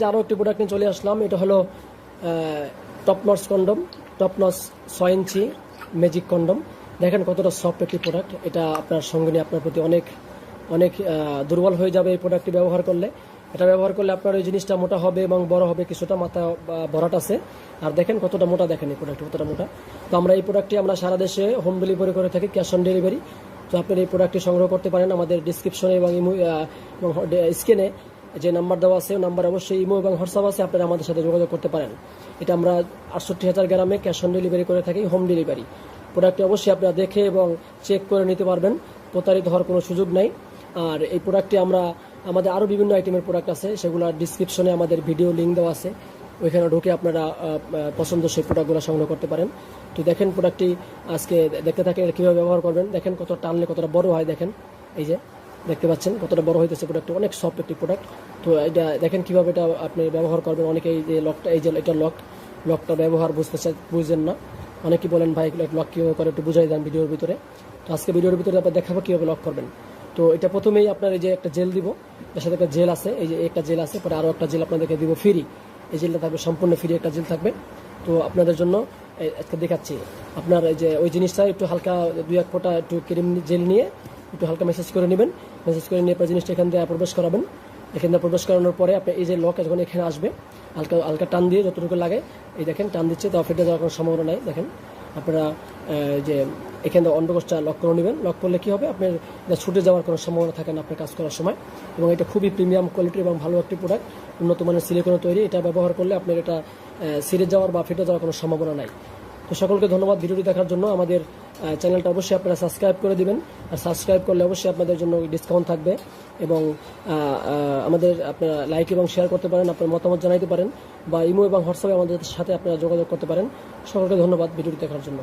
যে আরও একটি প্রোডাক্ট নিয়ে চলে আসলাম, এটা হলো টপনস কন্ডম টপ নটস ছয় ইঞ্চি ম্যাজিক কন্ডম দেখেন কতটা সফট একটি প্রোডাক্ট এটা আপনার সঙ্গে নিয়ে আপনার প্রতি অনেক অনেক দুর্বল হয়ে যাবে এই প্রোডাক্টটি ব্যবহার করলে। এটা ব্যবহার করলে আপনার ওই জিনিসটা মোটা হবে এবং বড় হবে, কিছুটা মাথা ভরাট আছে। আর দেখেন কতটা মোটা, দেখেন এই প্রোডাক্ট কতটা মোটা। তো আমরা এই প্রোডাক্টটি আমরা সারা দেশে হোম ডেলিভারি করে থাকি ক্যাশ অন ডেলিভারি তো আপনি এই প্রোডাক্টটি সংগ্রহ করতে পারেন আমাদের ডিসক্রিপশনে এবং এবং স্ক্রিনে যে নাম্বার দেওয়া আছে নাম্বার অবশ্যই ইমো এবং হোয়াটসঅ্যাপ আছে, আপনারা আমাদের সাথে যোগাযোগ করতে পারেন। এটা আমরা আটষট্টি হাজার গ্রামে ক্যাশ অন ডেলিভারি করে থাকি, হোম ডেলিভারি। প্রোডাক্টটি অবশ্যই আপনারা দেখে এবং চেক করে নিতে পারবেন, প্রতারিত হওয়ার কোনো সুযোগ নাই। আর এই প্রোডাক্টটি আমরা, আমাদের আরও বিভিন্ন আইটেমের প্রোডাক্ট আছে, সেগুলো ডিসক্রিপশনে আমাদের ভিডিও লিঙ্ক দেওয়া আছে। ওইখানে ঢুকে আপনারা পছন্দ সেই প্রোডাক্টগুলো সংগ্রহ করতে পারেন। তো দেখেন প্রোডাক্টটি আজকে দেখতে থাকেন কীভাবে ব্যবহার করবেন। দেখেন কত টানলে কতটা বড় হয়, দেখেন। এই যে। দেখতে পাচ্ছেন কতটা বড় হইতেছে প্রোডাক্ট অনেক সফট একটি প্রোডাক্ট তো এটা দেখেন কীভাবে এটা আপনি ব্যবহার করবেন। অনেকে এই যে লকটা এই যে এটা লক লকটা ব্যবহার বুঝতে বুঝছেন না। অনেকে বলেন, ভাই লক কীভাবে করে? একটু বুঝাই দেন ভিডিওর ভিতরে। তো আজকে ভিডিওর ভিতরে আপনার দেখাবো কীভাবে লক করবেন। তো এটা প্রথমেই আপনার এই যে একটা জেল দিব। এর সাথে একটা জেল আছে। এই যে একটা জেল আছে, পরে আরও একটা জেল আপনাদেরকে দিব ফ্রি এই জেলটা থাকবে সম্পূর্ণ ফ্রি একটা জেল থাকবে। তো আপনাদের জন্য আজকে দেখাচ্ছি। আপনার এই যে ওই জিনিসটা একটু হালকা দুই এক ফোঁটা একটু ক্রিম জেল নিয়ে একটু হালকা মেসেজ করে নেবেন। মেসেজ করে নিয়ে পরে জিনিসটা এখান দিয়ে প্রবেশ করাবেন। এখান দিয়ে প্রবেশ করানোর পরে আপনি এই যে লক যখন এখানে আসবে, হালকা হালকা টান দিয়ে যতটুকু লাগে, এই দেখেন, টান দিচ্ছে তো ফেটে যাওয়ার কোনো সম্ভাবনা নাই, দেখেন। আপনারা যে এখান থেকে অন্ডকোষটা লক করে নেবেন। লক করলে কি হবে? আপনার ছুটে যাওয়ার কোনো সম্ভাবনা থাকে না আপনার কাজ করার সময়। এবং এটা খুবই প্রিমিয়াম কোয়ালিটির এবং ভালো একটি প্রোডাক্ট উন্নত মানের সিলিকনে তৈরি। এটা ব্যবহার করলে আপনার এটা সিরে যাওয়ার বা ফেটে যাওয়ার কোনো সম্ভাবনা নাই। তো সকলকে ধন্যবাদ ভিডিওটি দেখার জন্য। আমাদের চ্যানেলটা অবশ্যই আপনারা সাবস্ক্রাইব করে দিবেন। আর সাবস্ক্রাইব করলে অবশ্যই আপনাদের জন্য ডিসকাউন্ট থাকবে এবং আমাদের আপনারা লাইক এবং শেয়ার করতে পারেন, আপনার মতামত জানাইতে পারেন বা ইমো এবং হোয়াটসঅ্যাপে আমাদের সাথে আপনারা যোগাযোগ করতে পারেন। সকলকে ধন্যবাদ ভিডিওটি দেখার জন্য।